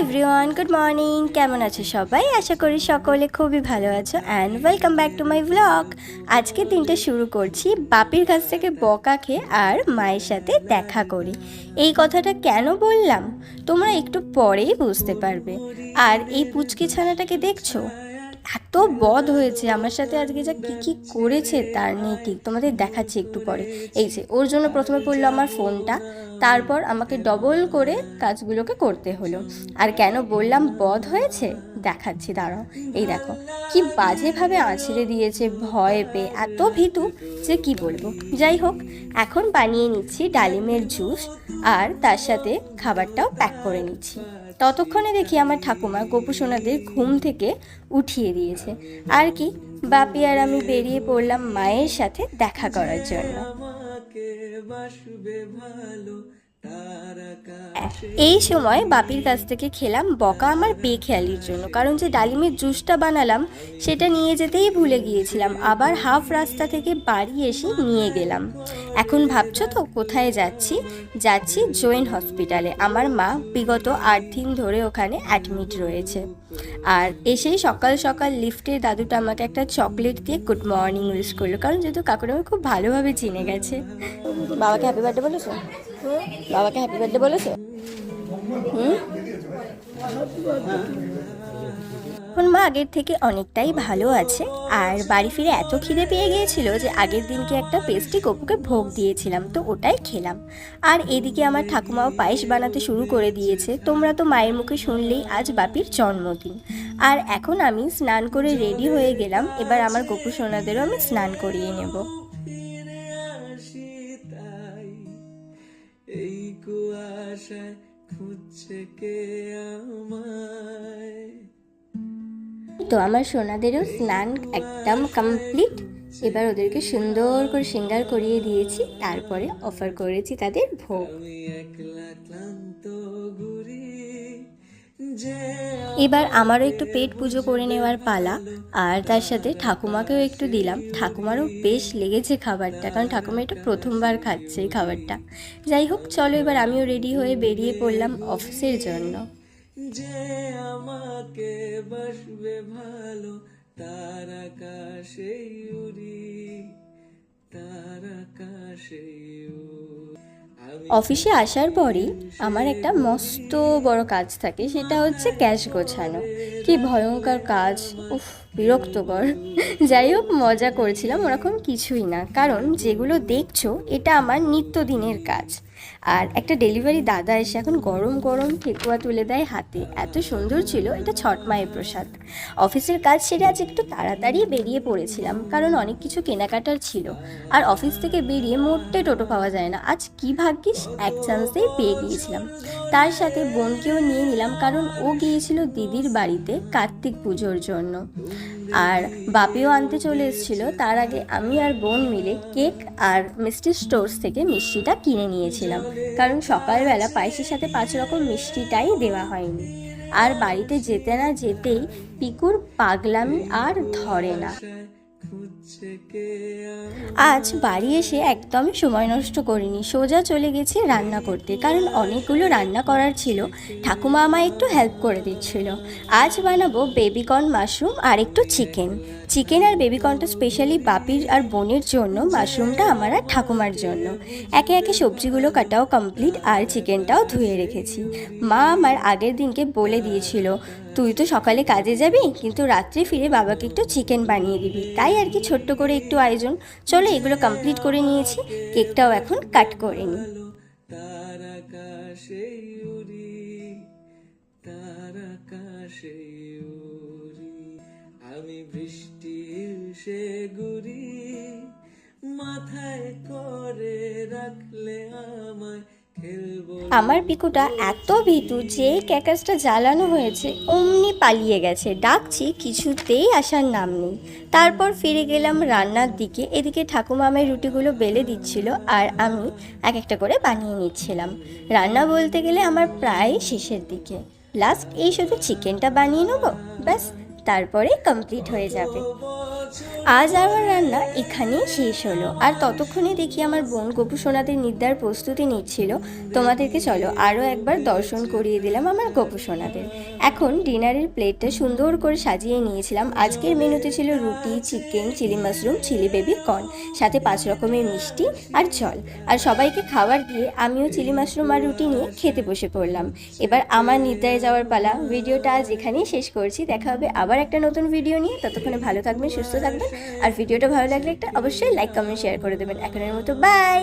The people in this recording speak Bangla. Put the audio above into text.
Everyone, good morning. কেমন আছো সবাই? আশা করি সকলে খুবই ভালো আছো and welcome back to my blog আজকে দিনটা শুরু করছি বাপির কাছ থেকে বকা খেয়ে আর মায়ের সাথে দেখা করে। এই কথাটা কেন বললাম? তোমরা একটু পরেই বুঝতে পারবে। আর এই পুচকি ছানাটাকে দেখছ? এত বদ হয়েছে, আমার সাথে আজকে যা কী কী করেছে তার নেই ঠিক। তোমাদের দেখাচ্ছি একটু পরে। এই যে, ওর জন্য প্রথমে পড়ল আমার ফোনটা, তারপর আমাকে ডবল করে কাজগুলোকে করতে হলো। আর কেন বললাম বধ হয়েছে? দেখাচ্ছি, দাঁড়াও। এই দেখো, কি বাজেভাবে আছড়ে দিয়েছে, ভয় পেয়ে। এত ভীতু, যে কি বলব? যাই হোক, এখন বানিয়ে নিচ্ছি ডালিমের জুস, আর তার সাথে খাবারটাও প্যাক করে নিচ্ছি। ততক্ষণে দেখি আমার ঠাকুমা গোপু সোনাদের ঘুম থেকে উঠিয়ে দিয়েছে। আর কি বাপি আর আমি বেরিয়ে পড়লাম মায়ের সাথে দেখা করার জন্য। এই সময় বাপির কাছ থেকে খেলাম বকা আমার বেখেয়ালির জন্য, কারণ যে ডালিমের জুসটা বানালাম, সেটা নিয়ে যেতেই ভুলে গিয়েছিলাম। আবার হাফ রাস্তা থেকে বাড়ি এসে নিয়ে গেলাম। এখন ভাবছ তো কোথায় যাচ্ছি? যাচ্ছি জৈন হসপিটালে। আমার মা বিগত আট দিন ধরে ওখানে অ্যাডমিট রয়েছে। আর এসেই সকাল সকাল লিফটের দাদুটা আমাকে একটা চকলেট দিয়ে গুড মর্নিং উইশ করল, কারণ যেহেতু আমাকে খুব ভালোভাবে চিনে গেছে। বাবাকে হ্যাপি বার্থডে বলেছ? বাবাকে হ্যাপি বার্থডে বলেছ? হুম? এখন মা আগের থেকে অনেকটাই ভালো আছে। আর বাড়ি ফিরে এত খিদে পেয়ে গিয়েছিল যে আগের দিনকে একটা পেস্টি কপুকে ভোগ দিয়েছিলাম, তো ওটাই খেলাম। আর এদিকে আমার ঠাকুমাও পায়েস বানাতে শুরু করে দিয়েছে। তোমরা তো মায়ের মুখে শুনলেই আজ বাপির জন্মদিন। আর এখন আমি স্নান করে রেডি হয়ে গেলাম। এবার আমার গপু সোনাদেরও আমি স্নান করিয়ে নেব। কুয়াশায় খুঁজছে কে আমায়। তো আমার সোনাদেরও স্নান একদম কমপ্লিট এবার ওদেরকে সুন্দর করে সিঙ্গার করিয়ে দিয়েছি তারপরে অফার করেছি তাদের ভোগ। এবার আমারও একটু পেট পুজো করে নেওয়ার পালা, আর তার সাথে ঠাকুমাকেও একটু দিলাম। ঠাকুমারও বেশ লেগেছে খাবারটা, কারণ ঠাকুমা এটা প্রথমবার খাচ্ছে এই খাবারটা। যাই হোক, চলো এবার আমিও রেডি হয়ে বেরিয়ে পড়লাম অফিসের জন্য। যে আমাকে বাসবে ভালো, তার আকাশে উড়ি, তার আকাশে উড়ি। অফিসে আসার পরই আমার একটা মস্ত বড় কাজ থাকে, সেটা হচ্ছে ক্যাশ গোছানো। কি ভয়ঙ্কর কাজ, উফ। বিরক্তকর। যাই হোক, মজা করেছিলাম, ওরকম কিছুই না। কারণ যেগুলো দেখছ, এটা আমার নিত্যদিনের কাজ। আর একটা ডেলিভারি দাদা এসে এখন গরম গরম ঠেকুয়া তুলে দেয় হাতে। এত সুন্দর ছিল, এটা ছট মায়ের প্রসাদ। অফিসের কাজ সেরে আজ একটু তাড়াতাড়ি বেরিয়ে পড়েছিলাম, কারণ অনেক কিছু কেনাকাটার ছিল। আর অফিস থেকে বেরিয়ে মোটে টোটো পাওয়া যায় না। আজ কি ভাগ্যিস, এক চান্সেই পেয়ে গিয়েছিলাম। তার সাথে বোনকেও নিয়ে নিলাম, কারণ ও গিয়েছিল দিদির বাড়িতে কার্তিক পুজোর জন্য। আর বাপিও আনতে চলে এসেছিল। তার আগে আমি আর বোন মিলে কেক আর মিষ্টি স্টোর্স থেকে মিষ্টিটা কিনে নিয়েছিলাম। কারণ সকালবেলা পায়েসের সাথে পাঁচ রকম মিষ্টিটাই দেওয়া হয়নি। আর বাড়িতে যেতে না যেতেই পিকুর পাগলামি আর ধরে না। আজ বাড়ি এসে একদমই সময় নষ্ট করিনি, সোজা চলে গেছি রান্না করতে, কারণ অনেকগুলো রান্না করার ছিল। ঠাকুমা আমায় একটু হেল্প করে দিচ্ছিল। আজ বানাবো বেবিকর্ন মাশরুম আর একটু চিকেন চিকেন আর বেবিকর্নটা স্পেশালি বাপির আর বোনের জন্য, মাশরুমটা আমার আর ঠাকুমার জন্য। একে একে সবজিগুলো কাটাও কমপ্লিট আর চিকেনটাও ধুয়ে রেখেছি। মা আমার আগের দিনকে বলে দিয়েছিল, তুই তো সকালে কাজে যাবি, কিন্তু রাত্রে ফিরে বাবাকে একটু চিকেন বানিয়ে দিবি। তাই আর কি ছোট্ট করে একটু আয়োজন। চলো এগুলো কমপ্লিট করে নিয়েছি, কেকটাও এখন কাট করে উড়ি, আমি বৃষ্টির সে গুড়ি মাথায় করে রাখলে আমায় আমার পিকুটা এত ভীতু যে ক্যাকাসটা জ্বালানো হয়েছে, অমনি পালিয়ে গেছে। ডাকছি, কিছুতেই আসার নাম নেই। তারপর ফিরে গেলাম রান্নার দিকে। এদিকে ঠাকুমা আমার রুটিগুলো বেলে দিচ্ছিল আর আমি এক একটা করে বানিয়ে নিচ্ছিলাম। রান্না বলতে গেলে আমার প্রায় শেষের দিকে। লাস্ট এই শুধু চিকেনটা বানিয়ে নেব? ব্যাস, তারপরে কমপ্লিট হয়ে যাবে। আজ আমার রান্না এখানেই শেষ হলো। আর ততক্ষণে দেখি আমার বোন গপু সোনাদের নিদ্রার প্রস্তুতি নিচ্ছিল। তোমাদেরকে চলো আরও একবার দর্শন করিয়ে দিলাম আমার গপু সোনাদের। এখন ডিনারের প্লেটটা সুন্দর করে সাজিয়ে নিয়েছিলাম। আজকের মেনুতে ছিল রুটি, chicken, chilli mushroom, chilli baby corn, সাথে পাঁচ রকমের মিষ্টি আর জল। আর সবাইকে খাবার দিয়ে আমিও চিলি মাশরুম আর রুটি নিয়ে খেতে বসে পড়লাম। এবার আমার নিদ্রায় যাওয়ার পালা। ভিডিওটা আজ এখানেই শেষ করছি। দেখা হবে আবার একটা নতুন ভিডিও নিয়ে। ততক্ষণে ভালো থাকবেন, সুস্থ থাকবেন। আর ভিডিওটা ভালো লাগলে একটা অবশ্যই লাইক কমেন্ট শেয়ার করে দেবেন। এখনের মতো বাই